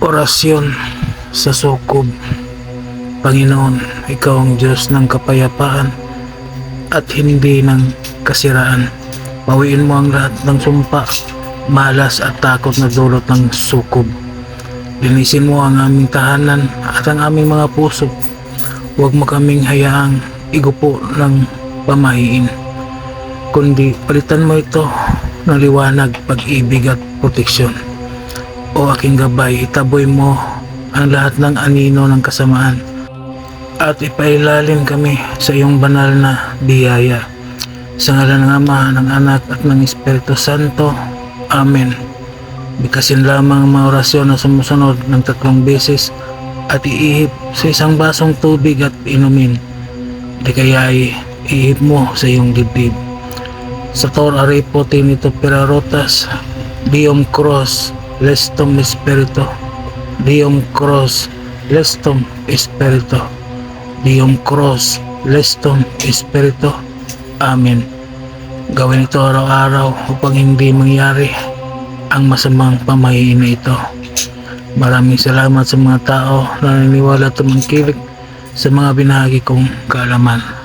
Orasyon sa sukob. Panginoon, Ikaw ang Diyos ng kapayapaan at hindi ng kasiraan. Pawiin mo ang lahat ng sumpa, malas at takot na dulot ng sukob. Linisin mo ang aming tahanan at ang aming mga puso. Huwag mo kaming hayaang igupo ng pamahiin. Kundi palitan mo ito ng liwanag, pag-ibig at proteksyon. O aking gabay, itaboy mo ang lahat ng anino ng kasamaan at ipailalim kami sa iyong banal na biyaya. Sa ngalan ng Ama, ng Anak at ng Espiritu Santo. Amen. Bikasin lamang ang mga orasyon na sumusunod ng tatlong beses at iihip sa isang basong tubig at inumin. Di kaya ay ihip mo sa iyong dibdib. Sa tor aripo tinito perarotas, diom cross, lestom espirito, diom cross, lestom espirito, diom cross, lestom espirito. Amen. Gawin ito araw-araw upang hindi mangyari ang masamang pamahiin na ito. Maraming salamat sa mga tao na naniniwala at sa mga binahagi kong kaalaman.